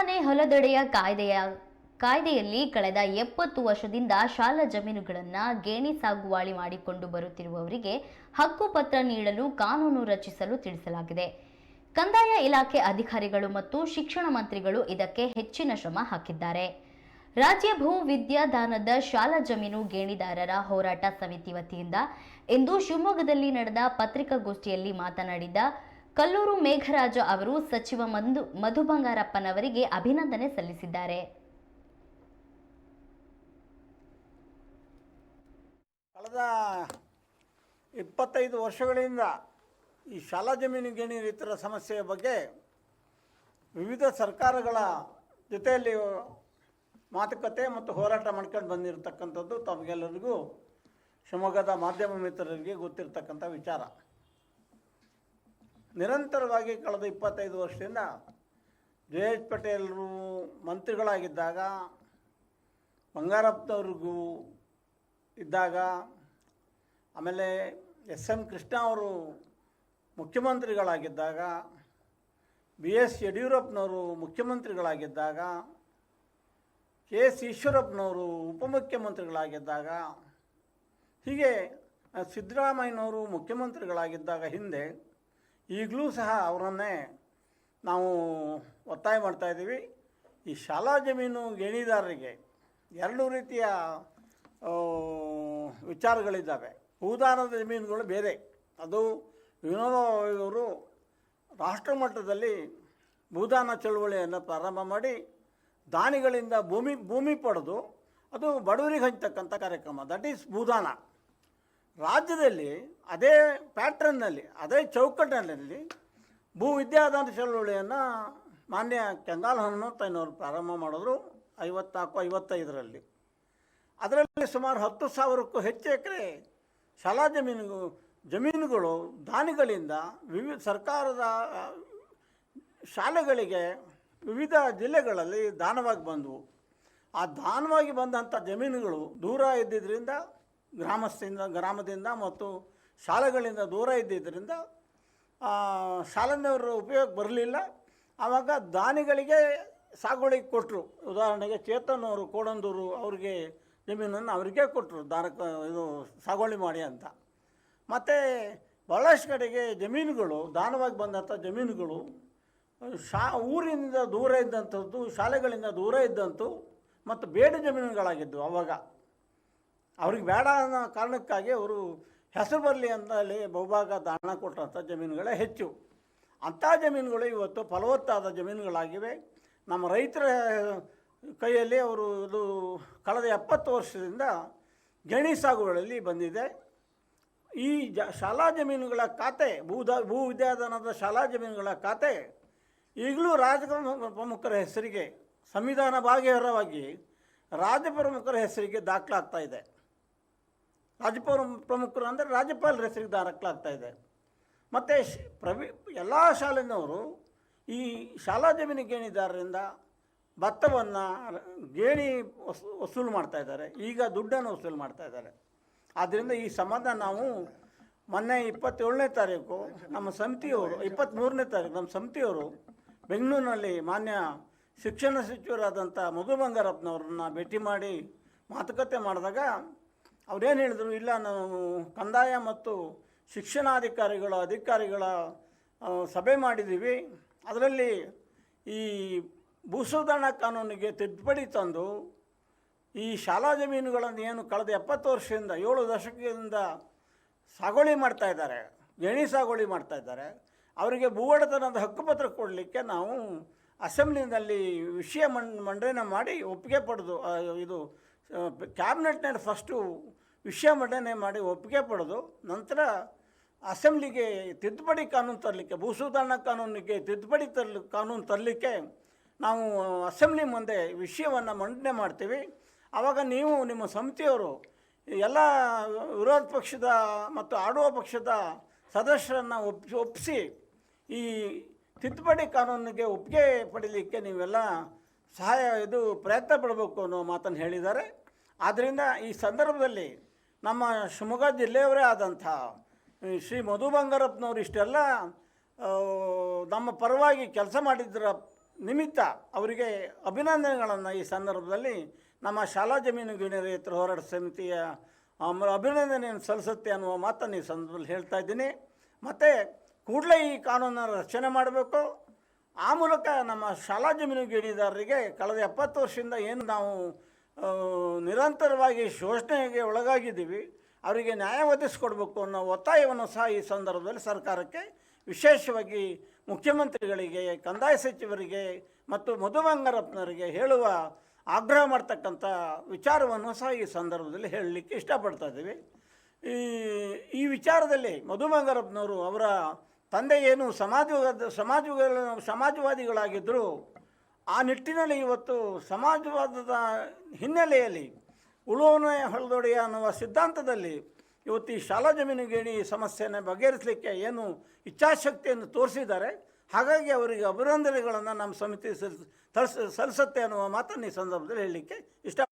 ಮನೆ ಹೊಲದೊಡೆಯ ಕಾಯ್ದೆಯ ಕಾಯ್ದೆಯಲ್ಲಿ ಕಳೆದ ಎಪ್ಪತ್ತು ವರ್ಷದಿಂದ ಶಾಲಾ ಜಮೀನುಗಳನ್ನು ಗೇಣಿ ಸಾಗುವಾಳಿ ಮಾಡಿಕೊಂಡು ಬರುತ್ತಿರುವವರಿಗೆ ಹಕ್ಕುಪತ್ರ ನೀಡಲು ಕಾನೂನು ರಚಿಸಲು ತಿಳಿಸಲಾಗಿದೆ. ಕಂದಾಯ ಇಲಾಖೆ ಅಧಿಕಾರಿಗಳು ಮತ್ತು ಶಿಕ್ಷಣ ಮಂತ್ರಿಗಳು ಇದಕ್ಕೆ ಹೆಚ್ಚಿನ ಶ್ರಮ ಹಾಕಿದ್ದಾರೆ. ರಾಜ್ಯ ಭೂ ವಿದ್ಯಾದಾನದ ಶಾಲಾ ಜಮೀನು ಗೇಣಿದಾರರ ಹೋರಾಟ ಸಮಿತಿ ವತಿಯಿಂದ ಇಂದು ಶಿವಮೊಗ್ಗದಲ್ಲಿ ನಡೆದ ಪತ್ರಿಕಾಗೋಷ್ಠಿಯಲ್ಲಿ ಮಾತನಾಡಿದ ಕಲ್ಲೂರು ಮೇಘರಾಜ ಅವರು ಸಚಿವ ಮಂದು ಮಧು ಬಂಗಾರಪ್ಪನವರಿಗೆ ಅಭಿನಂದನೆ ಸಲ್ಲಿಸಿದ್ದಾರೆ. ಕಳೆದ ಇಪ್ಪತ್ತೈದು ವರ್ಷಗಳಿಂದ ಈ ಶಾಲಾ ಜಮೀನು ಗಿಣಿ ರೈತರ ಸಮಸ್ಯೆಯ ಬಗ್ಗೆ ವಿವಿಧ ಸರ್ಕಾರಗಳ ಜೊತೆಯಲ್ಲಿ ಮಾತುಕತೆ ಮತ್ತು ಹೋರಾಟ ಮಾಡ್ಕೊಂಡು ಬಂದಿರತಕ್ಕಂಥದ್ದು ತಮಗೆಲ್ಲರಿಗೂ ಶಿವಮೊಗ್ಗದ ಮಾಧ್ಯಮ ಮಿತ್ರರಿಗೆ ಗೊತ್ತಿರತಕ್ಕಂಥ ವಿಚಾರ. ನಿರಂತರವಾಗಿ ಕಳೆದ ಇಪ್ಪತ್ತೈದು ವರ್ಷದಿಂದ ಜೆ ಎಚ್ ಪಟೇಲರು ಮಂತ್ರಿಗಳಾಗಿದ್ದಾಗ, ಬಂಗಾರಪ್ಪನವ್ರಿಗೂ ಇದ್ದಾಗ, ಆಮೇಲೆ ಎಸ್ ಎಂ ಕೃಷ್ಣ ಅವರು ಮುಖ್ಯಮಂತ್ರಿಗಳಾಗಿದ್ದಾಗ, ಬಿ ಎಸ್ ಯಡಿಯೂರಪ್ಪನವರು ಮುಖ್ಯಮಂತ್ರಿಗಳಾಗಿದ್ದಾಗ, ಕೆ ಎಸ್ ಈಶ್ವರಪ್ಪನವರು ಉಪಮುಖ್ಯಮಂತ್ರಿಗಳಾಗಿದ್ದಾಗ, ಹೀಗೆ ಸಿದ್ದರಾಮಯ್ಯನವರು ಮುಖ್ಯಮಂತ್ರಿಗಳಾಗಿದ್ದಾಗ ಹಿಂದೆ ಈಗಲೂ ಸಹ ಅವರನ್ನೇ ನಾವು ಒತ್ತಾಯ ಮಾಡ್ತಾಯಿದ್ದೀವಿ ಈ ಶಾಲಾ ಜಮೀನು ಗೇಣಿದಾರರಿಗೆ ಎರಡು ರೀತಿಯ ವಿಚಾರಗಳಿದ್ದಾವೆ. ಭೂದಾನದ ಜಮೀನುಗಳು ಬೇರೆ. ಅದು ವಿನೋದ ಅವರು ರಾಷ್ಟ್ರ ಮಟ್ಟದಲ್ಲಿ ಭೂದಾನ ಚಳುವಳಿಯನ್ನು ಪ್ರಾರಂಭ ಮಾಡಿ ದಾನಿಗಳಿಂದ ಭೂಮಿ ಭೂಮಿ ಪಡೆದು ಅದು ಬಡವರಿಗೆ ಹಂಚ್ತಕ್ಕಂಥ ಕಾರ್ಯಕ್ರಮ. ದಟ್ ಈಸ್ ಭೂದಾನ. ರಾಜ್ಯದಲ್ಲಿ, ಅದೇ ಪ್ಯಾಟ್ರನ್ನಲ್ಲಿ, ಅದೇ ಚೌಕಟ್ಟಿನಲ್ಲಿ ಭೂ ವಿದ್ಯಾದಾನ ಚಳವಳಿಯನ್ನು ಮಾನ್ಯ ಕೆಂಗಾಲ್ ಹನುಮಂತಯ್ಯನವರು ಪ್ರಾರಂಭ ಮಾಡಿದ್ರು ಐವತ್ನಾಲ್ಕು, ಐವತ್ತೈದರಲ್ಲಿ. ಅದರಲ್ಲಿ ಸುಮಾರು ಹತ್ತು ಸಾವಿರಕ್ಕೂ ಹೆಚ್ಚು ಎಕರೆ ಶಾಲಾ ಜಮೀನು ಜಮೀನುಗಳು, ದಾನಿಗಳಿಂದ ವಿವಿಧ ಸರ್ಕಾರದ ಶಾಲೆಗಳಿಗೆ ವಿವಿಧ ಜಿಲ್ಲೆಗಳಲ್ಲಿ ದಾನವಾಗಿ ಬಂದವು. ಆ ದಾನವಾಗಿ ಬಂದಂಥ ಜಮೀನುಗಳು ದೂರ ಇದ್ದಿದ್ದರಿಂದ ಗ್ರಾಮಸ್ಥರಿಂದ ಗ್ರಾಮದಿಂದ ಮತ್ತು ಶಾಲೆಗಳಿಂದ ದೂರ ಇದ್ದಿದ್ದರಿಂದ ಶಾಲೆಯವರು ಉಪಯೋಗ ಬರಲಿಲ್ಲ. ಆವಾಗ ದಾನಿಗಳಿಗೆ ಸಾಗುವಳಿಗೆ ಕೊಟ್ಟರು ಉದಾಹರಣೆಗೆ ಚೇತನ್ ಅವರು ಕೋಡಂದೂರು ಅವ್ರಿಗೆ ಜಮೀನನ್ನು ಅವರಿಗೆ ಕೊಟ್ಟರು ದಾರ ಇದು ಸಾಗುವಳಿ ಮಾಡಿ ಅಂತ. ಮತ್ತು ಭಾಳಷ್ಟು ಕಡೆಗೆ ಜಮೀನುಗಳು, ದಾನವಾಗಿ ಬಂದಂಥ ಜಮೀನುಗಳು, ಶಾ ಊರಿನಿಂದ ದೂರ ಇದ್ದಂಥದ್ದು, ಶಾಲೆಗಳಿಂದ ದೂರ ಇದ್ದಂತು ಮತ್ತು ಬೇಡ ಜಮೀನುಗಳಾಗಿದ್ದವು ಅವಾಗ. ಅವ್ರಿಗೆ ಬೇಡ ಅನ್ನೋ ಕಾರಣಕ್ಕಾಗಿ ಅವರು ಹೆಸರು ಬರಲಿ ಅಂತ ಅಲ್ಲಿ ಬಹುಭಾಗ ದಾನ ಕೊಟ್ಟಂಥ ಜಮೀನುಗಳೇ ಹೆಚ್ಚು. ಅಂಥ ಜಮೀನುಗಳು ಇವತ್ತು ಫಲವತ್ತಾದ ಜಮೀನುಗಳಾಗಿವೆ. ನಮ್ಮ ರೈತರ ಕೈಯಲ್ಲಿ ಅವರು ಇದು ಕಳೆದ ಎಪ್ಪತ್ತು ವರ್ಷದಿಂದ ಗಣಿ ಸಾಗುಗಳಲ್ಲಿ ಬಂದಿದೆ. ಈ ಜ ಶಾಲಾ ಜಮೀನುಗಳ ಖಾತೆ ಭೂದ ಭೂ ವಿದ್ಯಾದಾನದ ಶಾಲಾ ಜಮೀನುಗಳ ಖಾತೆ ಈಗಲೂ ರಾಜ ಪ್ರಮುಖರ ಹೆಸರಿಗೆ, ಸಂವಿಧಾನ ಬಾಹಿರವಾಗಿ ರಾಜ ಪ್ರಮುಖರ ಹೆಸರಿಗೆ ದಾಖಲಾಗ್ತಾ ಇದೆ. ರಾಜ್ಯಪಾಲ ಪ್ರಮುಖರು ಅಂದರೆ ರಾಜ್ಯಪಾಲರ ಹೆಸರಿಗೆ ದಾಖಲಾಗ್ತಾ ಇದೆ. ಮತ್ತು ಪ್ರವಿ ಎಲ್ಲ ಶಾಲೆಯವರು ಈ ಶಾಲಾ ಜಮೀನು ಗೇಣಿದಾರರಿಂದ ಭತ್ತವನ್ನು ಗೇಣಿ ವಸೂ ವಸೂಲು ಮಾಡ್ತಾ ಇದ್ದಾರೆ. ಈಗ ದುಡ್ಡನ್ನು ವಸೂಲು ಮಾಡ್ತಾ ಇದ್ದಾರೆ. ಆದ್ದರಿಂದ ಈ ಸಂಬಂಧ ನಾವು ಮೊನ್ನೆ ಇಪ್ಪತ್ತೇಳನೇ ತಾರೀಕು ನಮ್ಮ ಸಮಿತಿಯವರು ಇಪ್ಪತ್ತ್ಮೂರನೇ ತಾರೀಕು ನಮ್ಮ ಸಮಿತಿಯವರು ಬೆಂಗಳೂರಿನಲ್ಲಿ ಮಾನ್ಯ ಶಿಕ್ಷಣ ಸಚಿವರಾದಂಥ ಮಧು ಬಂಗಾರಪ್ಪನವ್ರನ್ನ ಭೇಟಿ ಮಾಡಿ ಮಾತುಕತೆ ಮಾಡಿದಾಗ ಅವ್ರೇನು ಹೇಳಿದ್ರು, ಇಲ್ಲ ನಾನು ಕಂದಾಯ ಮತ್ತು ಶಿಕ್ಷಣಾಧಿಕಾರಿಗಳ, ಅಧಿಕಾರಿಗಳ ಸಭೆ ಮಾಡಿದ್ದೀವಿ ಅದರಲ್ಲಿ ಈ ಭೂಸುಧಾರಣ ಕಾನೂನಿಗೆ ತಿದ್ದುಪಡಿ ತಂದು, ಈ ಶಾಲಾ ಜಮೀನುಗಳನ್ನು ಏನು ಕಳೆದ ಎಪ್ಪತ್ತು ವರ್ಷದಿಂದ, ಏಳು ದಶಕದಿಂದ ಸಾಗುವಳಿ ಮಾಡ್ತಾ ಇದ್ದಾರೆ, ಗಣಿ ಸಾಗುವಳಿ ಮಾಡ್ತಾಯಿದ್ದಾರೆ ಅವರಿಗೆ ಅವರಿಗೆ ಒಡೆತನದ ಹಕ್ಕುಪತ್ರ ಕೊಡಲಿಕ್ಕೆ ನಾವು ಅಸೆಂಬ್ಲಿನಲ್ಲಿ ವಿಷಯ ಮಂಡನೆ ಮಾಡಿ ಒಪ್ಪಿಗೆ ಪಡೆದು ಇದು ಕ್ಯಾಬಿನೆಟ್ನಲ್ಲಿ ಫಸ್ಟು ವಿಷಯ ಮಂಡನೆ ಮಾಡಿ ಒಪ್ಪಿಗೆ ಪಡೆದು ನಂತರ ಅಸೆಂಬ್ಲಿಗೆ ತಿದ್ದುಪಡಿ ಕಾನೂನು ತರಲಿಕ್ಕೆ ಭೂಸುಧಾರಣಾ ಕಾನೂನಿಗೆ ತಿದ್ದುಪಡಿ ತರಲಿ, ಕಾನೂನು ತರಲಿಕ್ಕೆ ನಾವು ಅಸೆಂಬ್ಲಿ ಮುಂದೆ ವಿಷಯವನ್ನು ಮಂಡನೆ ಮಾಡ್ತೀವಿ. ಆವಾಗ ನೀವು ನಿಮ್ಮ ಸಮಿತಿಯವರು ಎಲ್ಲ ವಿರೋಧ ಪಕ್ಷದ ಮತ್ತು ಆಡುವ ಪಕ್ಷದ ಸದಸ್ಯರನ್ನು ಒಪ್ಸಿ ಒಪ್ಪಿಸಿ ಈ ತಿದ್ದುಪಡಿ ಕಾನೂನಿಗೆ ಒಪ್ಪಿಗೆ ಪಡೀಲಿಕ್ಕೆ ನೀವೆಲ್ಲ ಸಹಾಯ ಇದು ಪ್ರಯತ್ನ ಪಡಬೇಕು ಅನ್ನೋ ಮಾತನ್ನು ಹೇಳಿದ್ದಾರೆ. ಆದ್ದರಿಂದ ಈ ಸಂದರ್ಭದಲ್ಲಿ ನಮ್ಮ ಶಿವಮೊಗ್ಗ ಜಿಲ್ಲೆಯವರೇ ಆದಂಥ ಶ್ರೀ ಮಧು ಬಂಗಾರಪ್ಪನವರು ಇಷ್ಟೆಲ್ಲ ನಮ್ಮ ಪರವಾಗಿ ಕೆಲಸ ಮಾಡಿದ್ರ ನಿಮಿತ್ತ ಅವರಿಗೆ ಅಭಿನಂದನೆಗಳನ್ನು ಈ ಸಂದರ್ಭದಲ್ಲಿ ನಮ್ಮ ಶಾಲಾ ಜಮೀನು ರೈತರ ಹೋರಾಟ ಸಮಿತಿಯ ಅಭಿನಂದನೆಯನ್ನು ಸಲ್ಲಿಸುತ್ತೆ ಅನ್ನುವ ಮಾತನ್ನು ಈ ಸಂದರ್ಭದಲ್ಲಿ ಹೇಳ್ತಾ ಇದ್ದೀನಿ. ಮತ್ತು ಕೂಡಲೇ ಈ ಕಾನೂನನ್ನು ರಚನೆ ಮಾಡಬೇಕು. ಆ ಮೂಲಕ ನಮ್ಮ ಶಾಲಾ ಜಮೀನು ಗೇಣಿದಾರರಿಗೆ ಕಳೆದ ಎಪ್ಪತ್ತು ವರ್ಷದಿಂದ ಏನು ನಾವು ನಿರಂತರವಾಗಿ ಶೋಷಣೆಗೆ ಒಳಗಾಗಿದ್ದೀವಿ, ಅವರಿಗೆ ನ್ಯಾಯ ಒದಗಿಸ್ಕೊಡ್ಬೇಕು ಅನ್ನೋ ಒತ್ತಾಯವನ್ನು ಸಹ ಈ ಸಂದರ್ಭದಲ್ಲಿ ಸರ್ಕಾರಕ್ಕೆ ವಿಶೇಷವಾಗಿ ಮುಖ್ಯಮಂತ್ರಿಗಳಿಗೆ, ಕಂದಾಯ ಸಚಿವರಿಗೆ ಮತ್ತು ಮಧುಬಂಗಾರಪ್ಪನವರಿಗೆ ಹೇಳುವ ಆಗ್ರಹ ಮಾಡ್ತಕ್ಕಂಥ ವಿಚಾರವನ್ನು ಸಹ ಈ ಸಂದರ್ಭದಲ್ಲಿ ಹೇಳಲಿಕ್ಕೆ ಇಷ್ಟಪಡ್ತಾ ಇದ್ದೀವಿ. ಈ ಈ ವಿಚಾರದಲ್ಲಿ ಮಧು ಬಂಗಾರಪ್ಪನವರು ಅವರ ತಂದೆ ಏನು ಸಮಾಜವಾದ, ಸಮಾಜಗಳ, ಸಮಾಜವಾದಿಗಳಾಗಿದ್ದರು ಆ ನಿಟ್ಟಿನಲ್ಲಿ ಇವತ್ತು ಸಮಾಜವಾದದ ಹಿನ್ನೆಲೆಯಲ್ಲಿ ಉಳುವನೆ ಹೊಲದೊಡೆಯ ಅನ್ನುವ ಸಿದ್ಧಾಂತದಲ್ಲಿ ಇವತ್ತು ಈ ಶಾಲಾ ಜಮೀನು ಗೇಣಿ ಸಮಸ್ಯೆಯನ್ನು ಬಗೆಹರಿಸಲಿಕ್ಕೆ ಏನು ಇಚ್ಛಾಶಕ್ತಿಯನ್ನು ತೋರಿಸಿದ್ದಾರೆ. ಹಾಗಾಗಿ ಅವರಿಗೆ ಅಭಿನಂದನೆಗಳನ್ನು ನಮ್ಮ ಸಮಿತಿ ಸಲ್ಲಿಸ, ಸಲ್ಲಿಸುತ್ತೆ ಅನ್ನುವ ಮಾತನ್ನು ಈ ಸಂದರ್ಭದಲ್ಲಿ ಹೇಳಲಿಕ್ಕೆ ಇಷ್ಟ